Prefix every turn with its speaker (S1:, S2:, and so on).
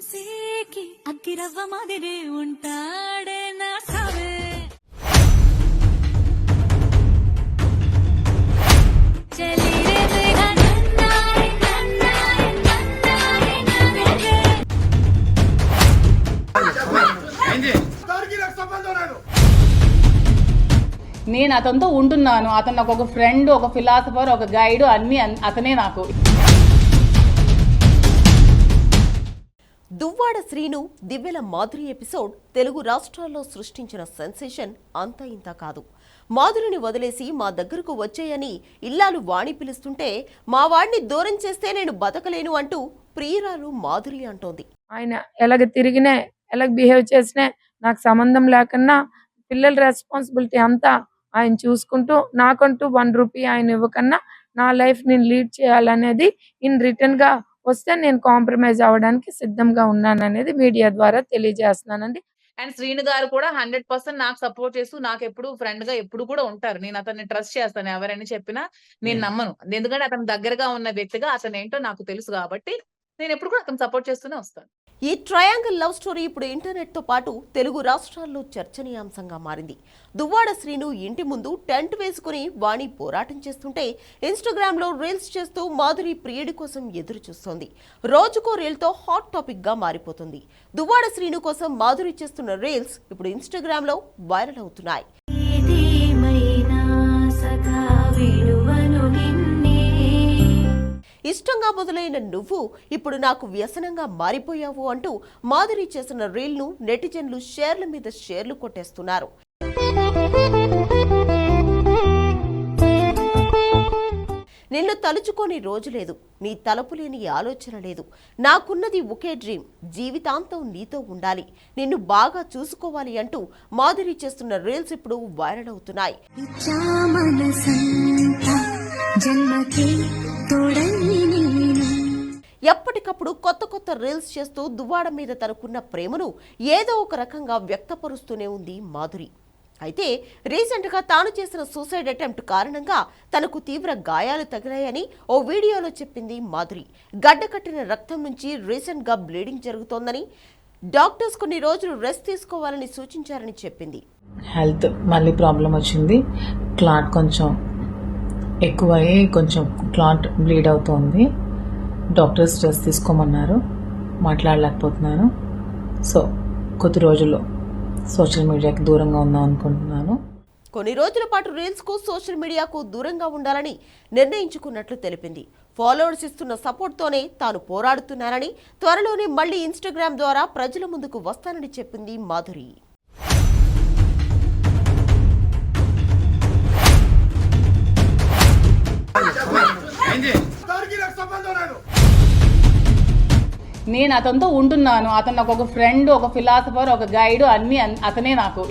S1: చూసేకి అగ్గిరవ్వ మాదిరి ఉంటాడే నా సావే.
S2: నేను అతనితో ఉంటున్నాను. అతను నాకు ఒక ఫ్రెండ్ ఒక ఫిలాసఫర్ ఒక గైడ్ అన్ని అన్- అతనే నాకు.
S3: దువ్వాడ శ్రీను దివ్యల మాధురి ఎపిసోడ్ తెలుగు రాష్ట్రాల్లో సృష్టించిన సెన్సేషన్ అంత ఇంత కాదు. మాధురిని వదిలేసి మా దగ్గరకు వచ్చేయని ఇల్లాలు వాణి పిలుస్తుంటే మా వాడిని దూరం చేస్తే నేను బతకలేను అంటూ ప్రియురాలు మాధురి అంటోంది.
S4: ఆయన ఎలాగ తిరిగినా ఎలాగ బిహేవ్ చేసినా నాకు సంబంధం లేకున్నా పిల్లల రెస్పాన్సిబిలిటీ అంతా ఆయన చూసుకుంటూ నాకంటూ వన్ రూపీ ఆయన ఇవ్వకన్నా నా లైఫ్ నేను లీడ్ చేయాలనేది ఇన్ రిటర్న్గా వస్తే నేను కాంప్రమైజ్ అవ్వడానికి సిద్ధంగా ఉన్నాను అనేది మీడియా ద్వారా తెలియజేస్తున్నానండి.
S2: అండ్ శ్రీను గారు కూడా హండ్రెడ్ పర్సెంట్ నాకు సపోర్ట్ చేస్తూ నాకు ఎప్పుడు ఫ్రెండ్గా ఎప్పుడు కూడా ఉంటారు. నేను అతన్ని ట్రస్ట్ చేస్తాను. ఎవరైనా చెప్పినా నేను నమ్మను. ఎందుకంటే అతని దగ్గరగా ఉన్న వ్యక్తిగా అతను ఏంటో నాకు తెలుసు కాబట్టి నేను ఎప్పుడు కూడా అతను సపోర్ట్ చేస్తూనే వస్తాను.
S3: ఈ ట్రయాంగిల్ లవ్ స్టోరీ ఇప్పుడు ఇంటర్నెట్తో పాటు తెలుగు రాష్ట్రాల్లో చర్చనీయాంశంగా మారింది. దువ్వాడ శ్రీను ఇంటి ముందు టెంట్ వేసుకుని వాణి పోరాటం చేస్తుంటే ఇన్స్టాగ్రామ్లో రీల్స్ చేస్తూ మాధురి ప్రియుడి కోసం ఎదురు చూస్తోంది. రోజుకో రీల్తో హాట్ టాపిక్గా మారిపోతుంది. దువ్వాడ శ్రీను కోసం మాధురి చేస్తున్న రీల్స్ ఇప్పుడు ఇన్స్టాగ్రామ్లో వైరల్ అవుతున్నాయి. ఇష్టంగా మొదలైన నువ్వు ఇప్పుడు నాకు వ్యసనంగా మారిపోయావు అంటూ మాధురి చేసిన రీల్ను నెటిజన్లు షేర్ల మీద షేర్లు కొట్టేస్తున్నారు. నిన్ను తలుచుకొని రోజు లేదు నీ తలపు లేని ఆలోచన లేదు. నాకున్నది ఒకే డ్రీమ్ జీవితాంతం నీతో ఉండాలి నిన్ను బాగా చూసుకోవాలి అంటూ మాధురి చేస్తున్న రీల్స్ ఇప్పుడు వైరల్ అవుతున్నాయి. ఎప్పటికప్పుడు కొత్త కొత్త రీల్స్ చేస్తూ దువ్వాడ మీద తనకున్న ప్రేమను ఏదో ఒక రకంగా వ్యక్తపరుస్తూనే ఉంది మాధురి. అయితే రీసెంట్గా తాను చేసిన సూసైడ్ అటెంప్ట్ కారణంగా తనకు తీవ్ర గాయాలు తగిలాయని ఓ వీడియోలో చెప్పింది మాధురి. గడ్డ కట్టిన రక్తం నుంచి రీసెంట్గా బ్లీడింగ్ జరుగుతోందని డాక్టర్స్ కొన్ని రోజులు రెస్ట్ తీసుకోవాలని సూచించారని చెప్పింది.
S5: హెల్త్ మళ్ళీ ప్రాబ్లం వచ్చింది. క్లాట్ కొంచెం ఎక్కువయ్యి కొంచెం క్లాట్ బ్లీడ్ అవుతోంది. డాక్టర్స్ స్ట్రెస్ తీసుకోమన్నారు మాట్లాడలేకపోతున్నాను. సో కొద్ది రోజుల్లో సోషల్ మీడియాకి దూరంగా ఉందాం అనుకుంటున్నాను.
S3: కొన్ని రోజుల పాటు రీల్స్కు సోషల్ మీడియాకు దూరంగా ఉండాలని నిర్ణయించుకున్నట్లు తెలిపింది. ఫాలోవర్స్ ఇస్తున్న సపోర్ట్తోనే తాను పోరాడుతున్నానని త్వరలోనే మళ్ళీ ఇన్స్టాగ్రామ్ ద్వారా ప్రజల ముందుకు వస్తానని చెప్పింది మాధురి.
S6: దానికి
S2: నేను అతనితో ఉంటున్నాను. అతను నాకు ఒక ఫ్రెండ్ ఒక ఫిలాసఫర్ ఒక గైడ్ అన్ని అతనే నాకు.